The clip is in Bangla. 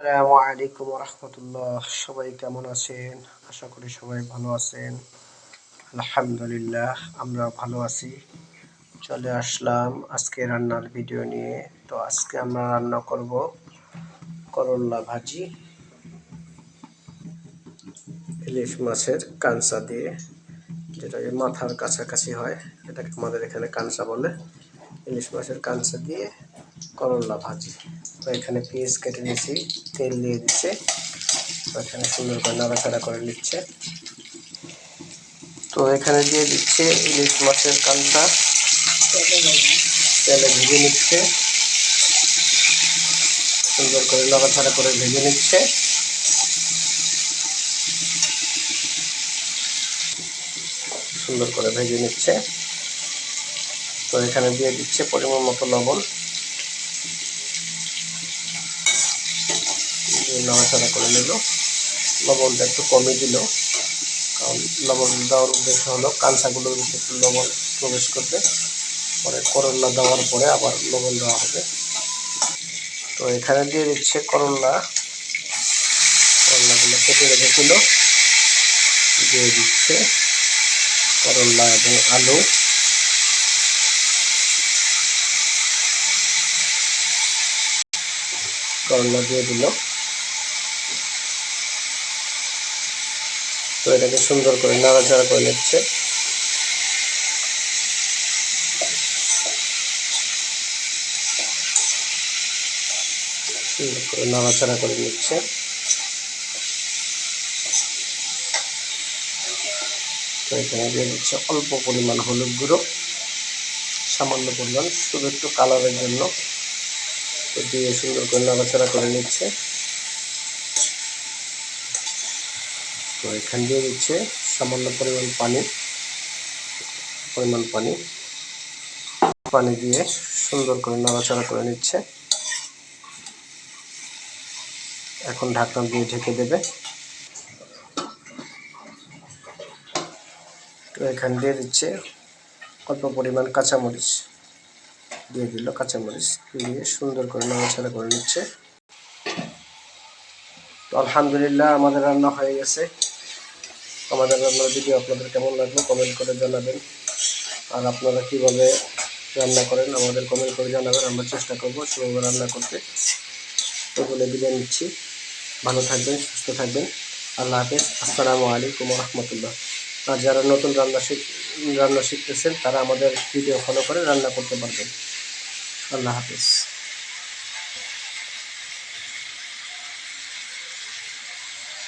আসসালামু আলাইকুম রহমতুল্লাহ সবাই কেমন আছেন? আশা করি সবাই ভালো আছেন। আলহামদুলিল্লাহ আমরা ভালো আছি। চলে আসলাম আজকে রান্নার ভিডিও নিয়ে। তো আজকে আমরা রান্না করব করল্লা ভাজি, ইলিশ মাছের কাঁচা দিয়ে, যেটা মাথার কাছাকাছি হয়। এটাকে আমাদের এখানে কাঁচা বলে। ইলিশ মাছের কাঁচা দিয়ে করল্লা ভাজি। তো এখানে পিস কেটে নিয়েছি, তেল দিয়ে দিচ্ছে। এখানে সুন্দর করে নাড়াচাড়া করে নিচ্ছে। তো এখানে দিয়ে দিচ্ছে ইলিশ মাছের কানটা তেলে ভেজে নিচ্ছে। সুন্দর করে নাড়াচাড়া করে ভেজে নিচ্ছে। সুন্দর করে ভেজে নিচ্ছে। তো এখানে দিয়ে দিচ্ছে পরিমাণ মতো লবণ। নাড়াচাড়া করে নিল। লবণটা একটু কমে দিল। কারণ লবণ দেওয়ার উদ্দেশ্য হলো কাঁচাগুলোর একটু লবণ প্রবেশ করবে। পরে করল্লা দেওয়ার পরে আবার লবণ দেওয়া হবে। তো এখানে দিয়ে দিচ্ছে করল্লা করল্লাগুলো কেটে রেখেছিল। দিয়ে দিচ্ছে করল্লা এবং আলু। করল্লা দিয়ে দিল। তো এটাকে সুন্দর করে নাড়াচাড়া করে নিচ্ছে। সুন্দর করে নাড়াচাড়া করে নিচ্ছে। তো এখানে দিয়ে দিচ্ছে অল্প পরিমাণ হলুদ গুঁড়ো, সামান্য পরিমাণ, শুধু একটু কালারের জন্য। দিয়ে সুন্দর করে নাড়াচাড়া করে নিচ্ছে। তো এখান দিয়ে দিচ্ছে সামান্য পরিমাণ পানি পরিমাণ পানি। পানি দিয়ে সুন্দর করে নাড়াচাড়া করে নিচ্ছে। এখন ঢাকনা দিয়ে ঢেকে দেবে। তো এখান দিয়ে দিচ্ছে অল্প পরিমাণ কাঁচামরিচ। দিয়ে দিল কাঁচামরিচ। দিয়ে সুন্দর করে নাড়াচাড়া করে নিচ্ছে। তো আলহামদুলিল্লাহ আমাদের রান্না হয়ে গেছে। আমাদের রান্নার ভিডিও আপনাদের কেমন লাগল কমেন্ট করে জানাবেন। আর আপনারা কীভাবে রান্না করেন, আমাদের কমেন্ট করে জানাবেন, আমরা চেষ্টা করব সেভাবে রান্না করতে। তো বলে বিদায় নিচ্ছি। ভালো থাকবেন, সুস্থ থাকবেন। আল্লাহ হাফেজ। আসসালামু আলাইকুম রহমতুল্লাহ আর যারা নতুন রান্না শিখ, রান্না শিখতেছেন, তারা আমাদের ভিডিও ফলো করে রান্না করতে পারবেন। আল্লাহ হাফেজ।